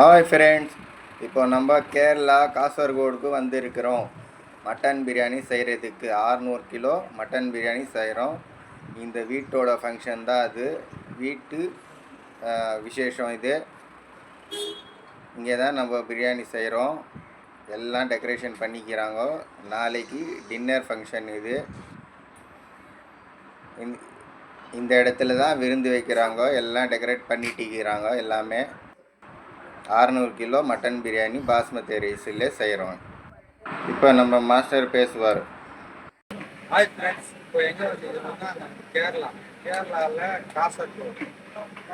Hi friends இப்போ நம்ம கேரளா காசர்கோடுக்கு வந்திருக்கிறோம். மட்டன் பிரியாணி செய்கிறதுக்கு 600 கிலோ மட்டன் பிரியாணி செய்கிறோம் இந்த வீட்டோட ஃபங்க்ஷன் தான் அது. வீட்டு விசேஷம் இது. இங்கே தான் நம்ம பிரியாணி செய்கிறோம் எல்லாம் டெக்கரேஷன் பண்ணிக்கிறாங்க. நாளைக்கு டின்னர் ஃபங்க்ஷன் இது. இந்த- இந்த இடத்துல தான் விருந்து வைக்கிறாங்க. எல்லாம் டெக்கரேட் பண்ணிட்டிக்கிறாங்க எல்லாமே. அறநூறு கிலோ மட்டன் பிரியாணி பாஸ்மதி ரைஸில் செய்கிறோம் இப்போ நம்ம மாஸ்டர் பேசுவார். ஹாய் ஃப்ரெண்ட்ஸ் இப்போ எங்கே வந்துருக்கோம்னா கேரளா. கேரளாவில் காசர்கோடு.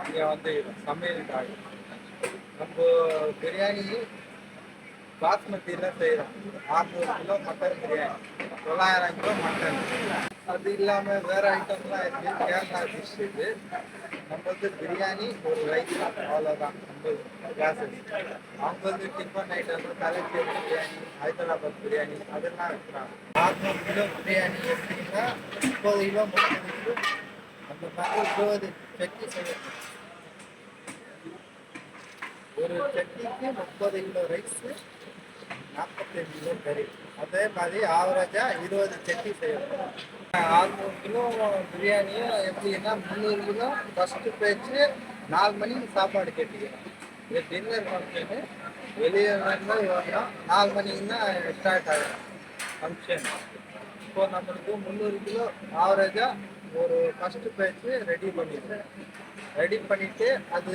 இங்கே வந்து சமையலுக்காக நம்ம பிரியாணி பாஸ்மதியில் செய்கிறோம் அறநூறு கிலோ மட்டன் பிரியாணி. தொள்ளாயிரம் கிலோ மட்டன் அது இல்லாமல் வேறு ஐட்டம்லாம் இருக்குது கேரளா டிஷ் இது நம்ம வந்து பிரியாணி ஒரு ரைஸ் அவ்வளோதான் நம்ம கிளாஸ் அவங்க வந்து tiffin item collector biryani Hyderabad biryani அதெல்லாம் வைக்கிறாங்க அறுநூறு கிலோ பிரியாணி எப்படின்னா முப்பது கிலோ முப்பது கிலோ அந்த மாதிரி இருபது சட்னி செய்யணும் ஒரு சட்னிக்கு முப்பது கிலோ ரைஸு நாற்பத்தஞ்சு கிலோ கறி. அதே மாதிரி ஆவரேஜாக இருபது சட்னி செய்யணும். அறுநூறு கிலோ பிரியாணியும் எப்படின்னா முந்நூறு கிலோ ஃபஸ்ட்டு பேச்சு நாலு மணிக்கு சாப்பாடு கேட்டுக்கிறோம் இது டின்னர் ஃபங்க்ஷனு வெளியே இருந்தால் வரணும் நாலு மணிக்குன்னா ஸ்டார்ட் ஆகும். ஃபங்க்ஷன் இப்போ நம்மளுக்கு முந்நூறு கிலோ ஆவரேஜாக ஒரு ஃபஸ்ட்டு பேச்சு ரெடி பண்ணிடுறேன் ரெடி பண்ணிவிட்டு அது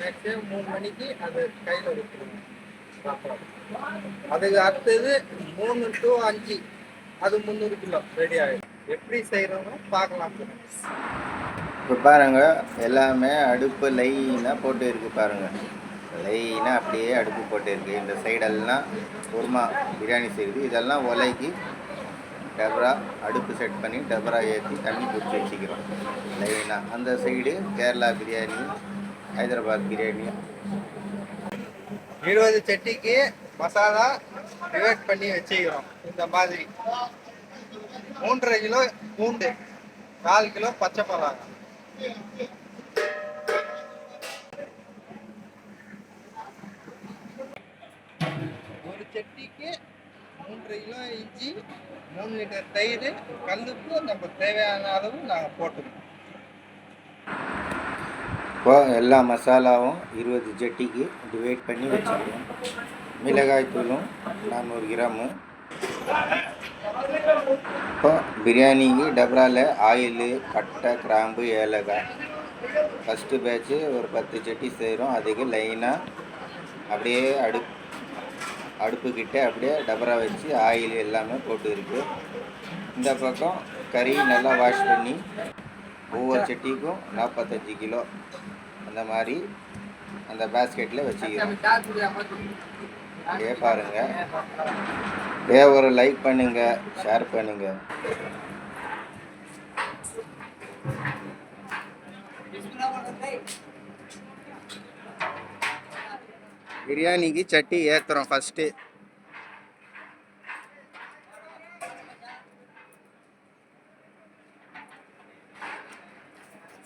மேக்ஸிமம் மூணு மணிக்கு அது கையில் விட்டுருவோம் அதுக்கு அடுத்தது மூணு டு அஞ்சு. அது முந்நூறு கிலோ ரெடி ஆகிடும் எப்படி செய்கிறோமோ பார்க்கலாம் இப்போ பாருங்க எல்லாமே அடுப்பு லைனாக போட்டு இருக்கு பாருங்க. லைனாக அப்படியே அடுப்பு போட்டு இருக்கு. இந்த சைடெல்லாம் குருமா பிரியாணி செய்யுது. இதெல்லாம் உலைக்கு டபரா அடுப்பு செட் பண்ணி டபரா ஏற்றி தண்ணி பிடிச்சி வச்சுக்கிறோம். லைனாக அந்த சைடு கேரளா பிரியாணி ஹைதராபாத் பிரியாணி. இருபது சட்டிக்கு மசாலா டிவைட் பண்ணி வச்சுக்கிறோம். இந்த மாதிரி. மூன்றரை கிலோ பூண்டு கால் கிலோ பச்சை மிளகாய். ஒரு சட்டிக்கு மூன்றரை கிலோ இஞ்சி மூணு லிட்டர் தயிர் கல்லுப்பு நம்ம தேவையான அளவு நாங்கள் போட்டுக்கணும். இப்போ எல்லா மசாலாவும் இருபது ஜட்டிக்கு டிவைட் பண்ணி வச்சுக்கணும். மிளகாய் தூளும் நானூறு கிராமு. இப்போ பிரியாணிக்கு டபராவில் ஆயில் பட்டை கிராம்பு ஏலக்காய். ஃபஸ்ட்டு பேட்ச்சு ஒரு பத்து சட்டி செய்கிறோம் அதுக்கு லைனாக அப்படியே அடுப் அடுப்புக்கிட்ட அப்படியே டபரா வச்சு ஆயில் எல்லாமே போட்டு இருக்கு இந்த பக்கம் கறி நல்லா வாஷ் பண்ணி ஒவ்வொரு சட்டிக்கும் நாற்பத்தஞ்சு கிலோ அந்த மாதிரி அந்த பேஸ்கெட்டில் வச்சுக்கிறோம். அப்படியே பாருங்க. அப்படியே ஒரு லைக் பண்ணுங்க ஷேர் பண்ணுங்க. பிரியாணிக்கு சட்டி ஏற்றுறோம் ஃபஸ்ட்டு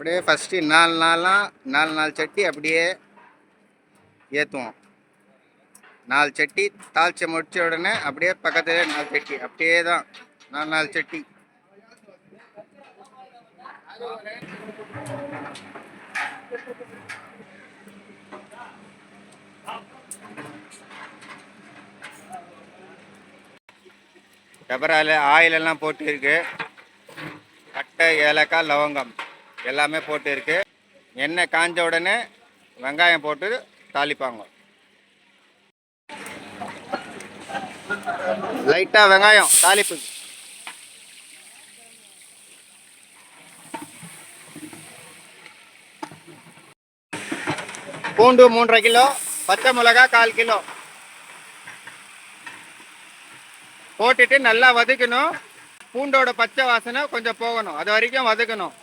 அப்படியே ஃபஸ்ட்டு நாலு நாளாக நாலு நாலு சட்டி அப்படியே ஏற்றுவோம் நாலு சட்டி தாளித்து முடித்த உடனே அப்படியே பக்கத்துலேயே நாலு சட்டி. அப்படியே தான் நாலு நாலு சட்டி. டபரால ஆயிலெல்லாம் போட்டு இருக்கு பட்டை ஏலக்காய் லவங்கம். எல்லாமே போட்டு இருக்கு. எண்ணெய் காஞ்ச உடனே வெங்காயம் போட்டு தாளிப்பாங்க. லைட்டா வெங்காயம் தாளிப்பு. பூண்டு மூன்றரை கிலோ பச்சை மிளகா கால் கிலோ. போட்டுட்டு நல்லா வதக்கணும். பூண்டோட பச்சை வாசனை கொஞ்சம் போகணும். அது வரைக்கும் வதக்கணும்.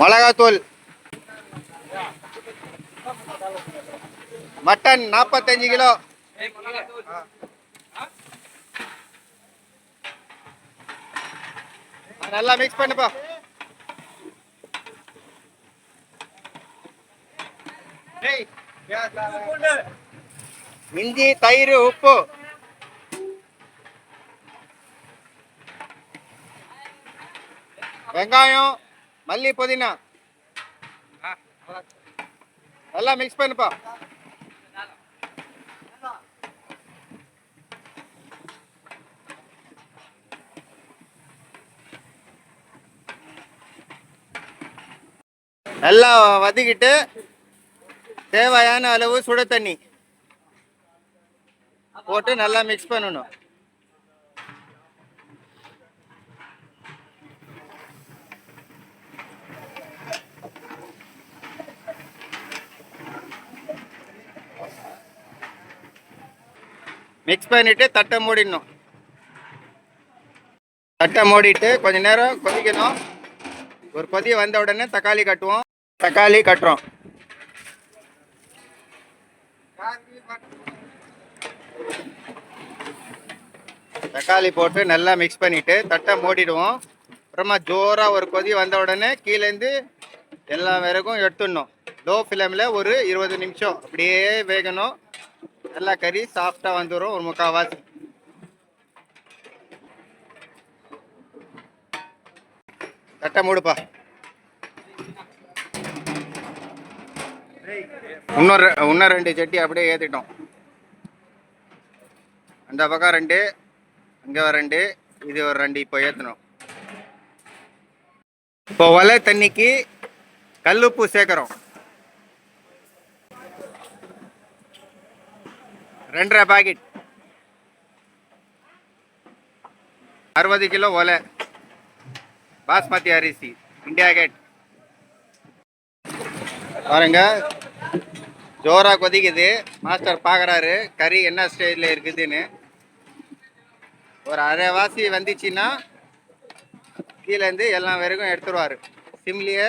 மிளகாத்தூள். மட்டன் நாற்பத்தஞ்சு கிலோ. நல்லா மிக்ஸ் பண்ணுப்பா. இஞ்சி தயிர் உப்பு. வெங்காயம். மல்லி புதினா. நல்லா மிக்ஸ் பண்ணுப்பா. நல்லா வதக்கிட்டு தேவையான அளவு சுட தண்ணி போட்டு நல்லா மிக்ஸ் பண்ணணும். மிக்ஸ் பண்ணிவிட்டு தட்டை மூடிடணும். தட்டை மூடிட்டு கொஞ்ச நேரம் கொதிக்கணும். ஒரு கொதி வந்த உடனே தக்காளி கட்டுவோம். தக்காளி கட்டுறோம். தக்காளி போட்டு நல்லா மிக்ஸ் பண்ணிவிட்டு தட்டை மூடிடுவோம். அப்புறமா ஜோராக ஒரு கொதி வந்த உடனே கீழேருந்து எல்லா விறகும் எடுத்துடணும். லோ ஃப்ளேமில் ஒரு இருபது நிமிஷம் அப்படியே வேகணும். நல்லா கறி சாஃப்டாக வந்துடும் ஒரு முக்கால்வாசி கட்ட மூடுப்பா. இன்னொரு இன்னும் ரெண்டு செட்டி அப்படியே ஏற்றிட்டோம் அந்த பக்கம் ரெண்டு அங்கே ரெண்டு இது ஒரு ரெண்டு இப்போ ஏற்றணும் இப்போ ஒலை தண்ணிக்கு கல்லுப்பு சேர்க்குறோம். ரெண்டரை பாக்கெட் அறுபது கிலோ ஒலை பாஸ்மதி அரிசி இந்தியா கேட் பாருங்க ஜோரா கொதிக்குது. மாஸ்டர் பார்க்குறாரு கறி என்ன ஸ்டேஜில் இருக்குதுன்னு. ஒரு அரை வாசி வந்துச்சுன்னா கீழேருந்து எல்லாம் வரைக்கும் எடுத்துருவார். சிம்லேயே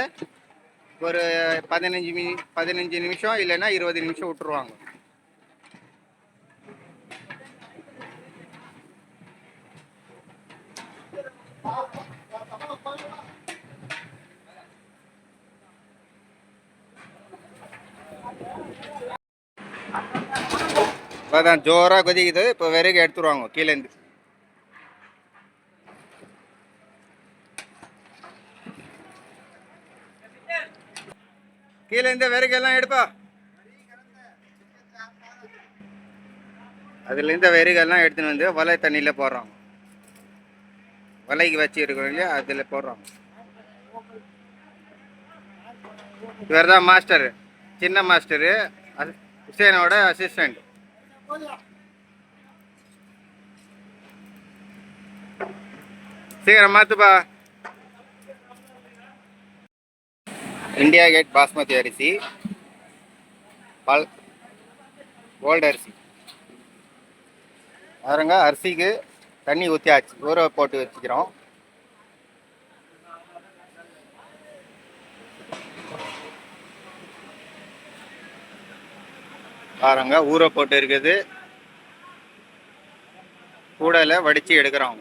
ஒரு பதினஞ்சு மி பதினஞ்சு நிமிஷம் இல்லைன்னா இருபது நிமிஷம் விட்டுருவாங்க. அதான் ஜோராக கொதிக்குது இப்போ விறகு எடுத்துருவாங்க கீழேருந்து கீழேருந்து விறகு எல்லாம் எடுப்பா. அதுலேருந்து விறகெல்லாம் எடுத்துன்னு வந்து வலை தண்ணியில் போடுறாங்க. வலைக்கு வச்சு இருக்கிறோம் இல்லையா? அதில் போடுறோம். இவர் தான் மாஸ்டர் சின்ன மாஸ்டரு ஹுசேனோட அசிஸ்டண்ட் சீக்கிரம் மாத்துப்பா. இந்தியா கேட் பாஸ்மதி அரிசி. பல் கோல்டு அரிசி. பாருங்க அரிசிக்கு தண்ணி ஊற்றியாச்சு ஊற போட்டு வச்சுக்கிறோம். பாருங்க ஊற போட்டு இருக்குது. கூடையில் வடித்து எடுக்கிறோம்.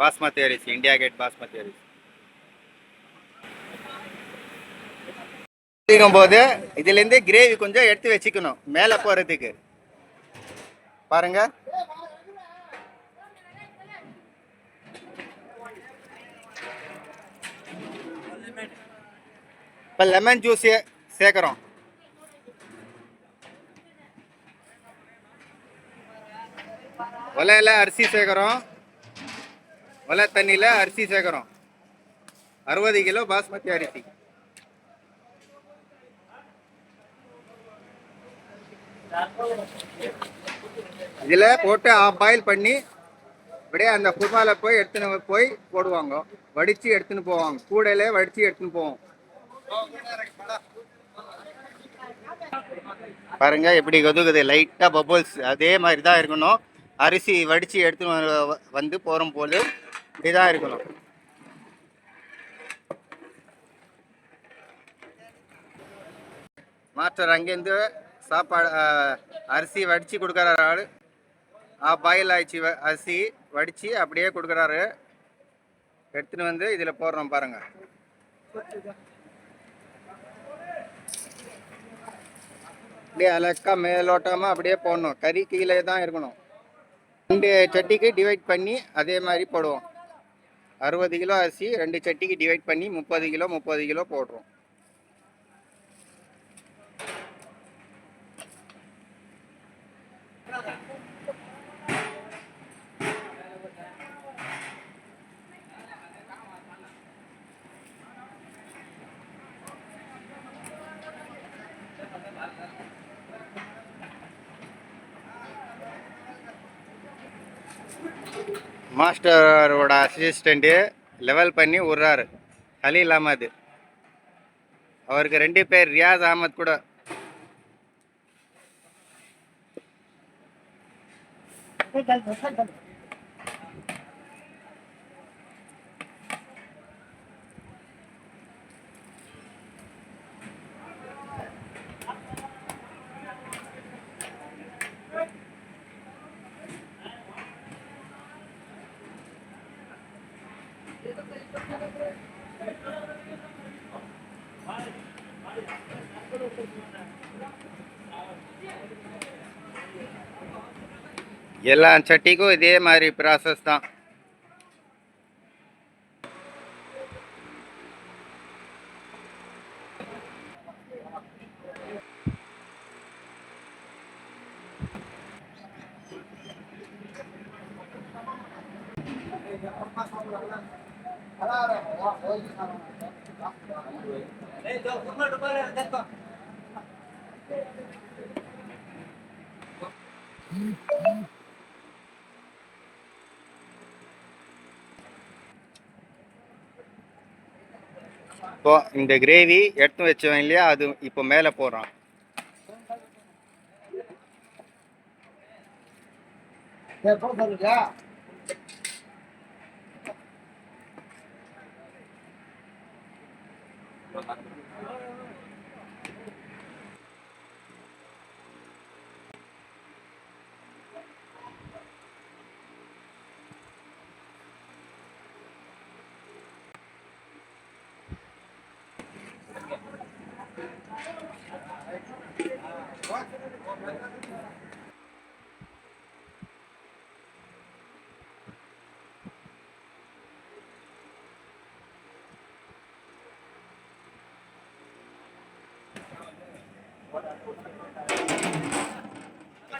பாஸ்மதி அரிசி இந்தியா கேட் பாஸ்மதி அரிசி. போது இதுலேருந்து கிரேவி கொஞ்சம் எடுத்து வச்சுக்கணும் மேலே போகிறதுக்கு பாருங்க. இப்போ லெமன் ஜூஸ் சேர்க்குறோம். வலையில் அரிசி சேர்க்குறோம். ஒலை தண்ணியில் அரிசி சேர்க்குறோம். அறுபது கிலோ பாஸ்மதி அரிசி. இதில் போட்டு ஆஃப் பாயில் பண்ணி அப்படியே அந்த குருமால போய் எடுத்துன்னு போய் போடுவாங்க. வடித்து எடுத்துன்னு போவாங்க. கூடையில வடித்து எடுத்துன்னு போவோம். பாருங்க எப்படி கொதுக்குது. லைட்டாக பபுள்ஸ் அதே மாதிரி தான் இருக்கணும். அரிசி வடித்து எடுத்துன்னு வந்து போகிறோம் போது இப்படிதான் இருக்கணும். மாஸ்டர் அங்கேருந்து சாப்பாடு அரிசி வடித்து கொடுக்குற ஆள். பாயில் ஆயிடுச்சு வ- அரிசி வடித்து அப்படியே கொடுக்குறாரு. எடுத்துன்னு வந்து இதில் போடுறோம் பாருங்க. அப்படியே அலக்கா மேலோட்டமாக அப்படியே போடணும். கறி கீழே தான் இருக்கணும். ரெண்டு சட்டிக்கு டிவைட் பண்ணி அதே மாதிரி போடுவோம். அறுபது கிலோ அரிசி ரெண்டு சட்டிக்கு டிவைட் பண்ணி முப்பது கிலோ முப்பது கிலோ போடுறோம். மாஸ்டரோட அசிஸ்டண்ட்டு லெவல் பண்ணி விட்றாரு. ஹலீல் அஹமது அவருக்கு ரெண்டு பேர் ரியாஸ் அகமத் கூட. எல்லா சட்டிக்கும் இதே மாதிரி ப்ராசஸ் தான். இப்போ இந்த கிரேவி எடுத்து வச்சவன் இல்லையா அது இப்போ மேலே போடுறான்.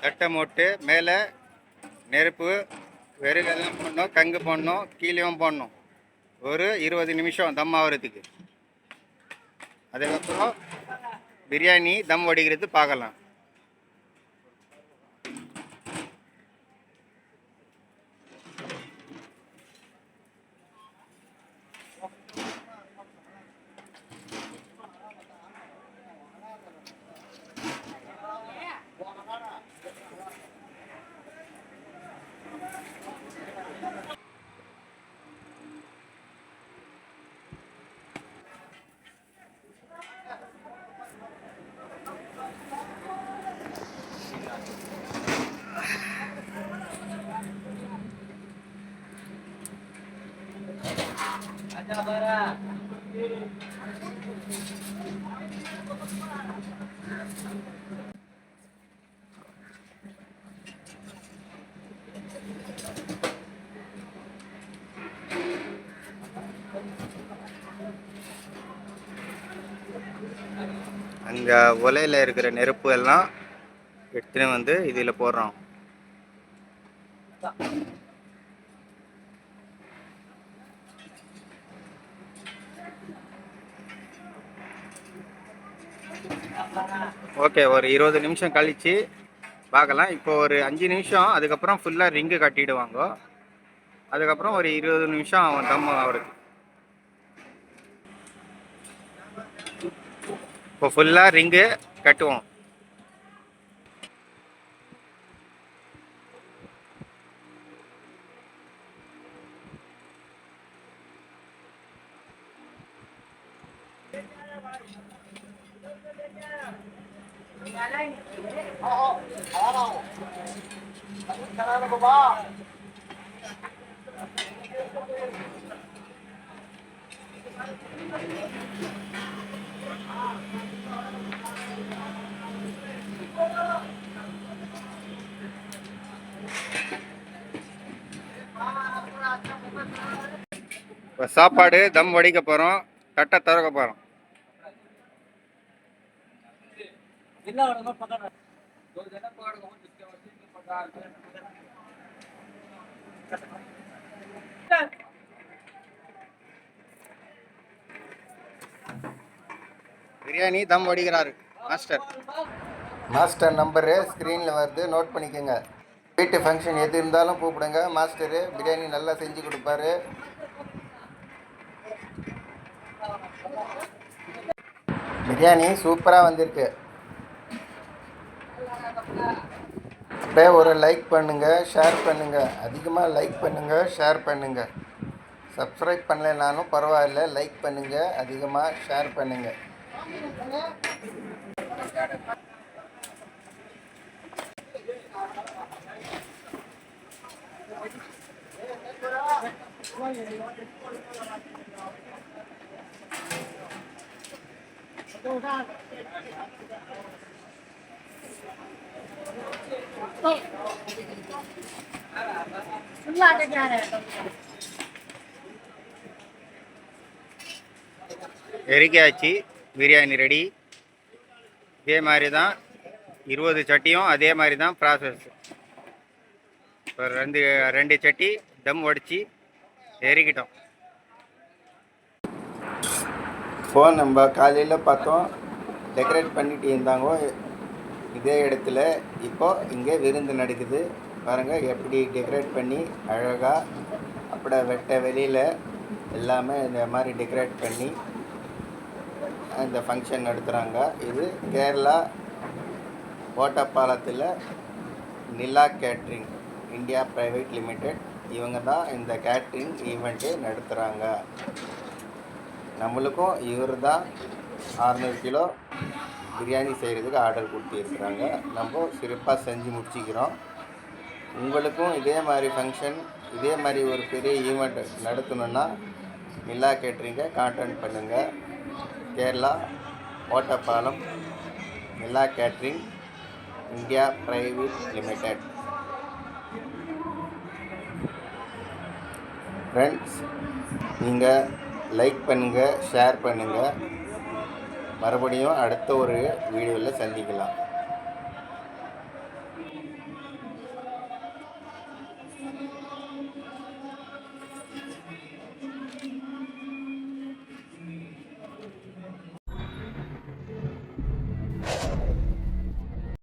தட்டை மூட்டு மேலே நெருப்பு வெறுகெல்லாம் போடணும் கங்கு போடணும் கீழேயும் போடணும். ஒரு இருபது நிமிஷம் தம் ஆகிறதுக்கு. அதுக்கப்புறம் பிரியாணி தம் வடிக்கிறது பார்க்கலாம். உலையில் இருக்கிற நெருப்பு எல்லாம் எடுத்துன்னு வந்து இதில் போடுறோம். ஓகே ஒரு இருபது நிமிஷம் கழித்து பார்க்கலாம். இப்போ ஒரு அஞ்சு நிமிஷம் அதுக்கப்புறம் ஃபுல்லாக ரிங்கு கட்டிடுவாங்க. அதுக்கப்புறம் ஒரு இருபது நிமிஷம் அவன் தம் அவருக்கு. இப்போ ஃபுல்லாக ரிங்கு கட்டுவோம் Thank you. இப்போ சாப்பாடு தம் வடிக்க போகிறோம் தட்டை திறக்க போகிறோம் பிரியாணி தம் வடிக்கிறாரு மாஸ்டர். மாஸ்டர் நம்பரு ஸ்க்ரீனில் வருது நோட் பண்ணிக்கோங்க. வீட்டு ஃபங்க்ஷன் எது இருந்தாலும் கூப்பிடுங்க மாஸ்டரு. பிரியாணி நல்லா செஞ்சு கொடுப்பாரு. பிரியாணி சூப்பராக வந்திருக்கு. அப்படியே ஒரு லைக் பண்ணுங்கள் ஷேர் பண்ணுங்கள் அதிகமாக லைக் பண்ணுங்கள் ஷேர் பண்ணுங்கள் சப்ஸ்கிரைப் பண்ணலைனாலும் பரவாயில்ல லைக் பண்ணுங்கள் அதிகமாக ஷேர் பண்ணுங்கள் Thank you. எரிக்காச்சு பிரியாணி ரெடி இதே மாதிரி தான் இருபது சட்டியும் அதே மாதிரி தான் ப்ராசஸ் இப்போ ரெண்டு ரெண்டு சட்டி தம் உடச்சி எரிக்கிட்டோம். ஃபோன் நம்ம காலையில் பார்த்தோம். டெக்கரேட் பண்ணிட்டு இருந்தாங்க. இதே இடத்துல இப்போது இங்கே விருந்து நடக்குது. பாருங்கள் எப்படி டெக்கரேட் பண்ணி அழகாக அப்படி வெட்ட வெளியில் எல்லாமே இந்த மாதிரி டெக்கரேட் பண்ணி இந்த ஃபங்க்ஷன் நடத்துகிறாங்க இது Kerala ஓட்டப்பாலத்தில் Nila catering India private limited இவங்க தான் இந்த கேட்ரிங் ஈவெண்ட்டு நடத்துகிறாங்க நம்மளுக்கும் இவர் தான் அறநூறு கிலோ பிரியாணி செய்கிறதுக்கு ஆர்டர் கொடுத்துருக்குறாங்க. நம்ம சிறப்பாக செஞ்சு முடிச்சிக்கிறோம். உங்களுக்கும் இதே மாதிரி ஃபங்க்ஷன் இதே மாதிரி ஒரு பெரிய ஈவெண்ட் நடத்தணுன்னா நிலா கேட்ரிங்கை கான்டாக்ட் பண்ணுங்கள் Kerala Ottapalam Nila catering India private limited friends நீங்கள் லைக் பண்ணுங்கள் ஷேர் பண்ணுங்கள் மறுபடியும் அடுத்த ஒரு வீடியோவில் சந்திக்கலாம்.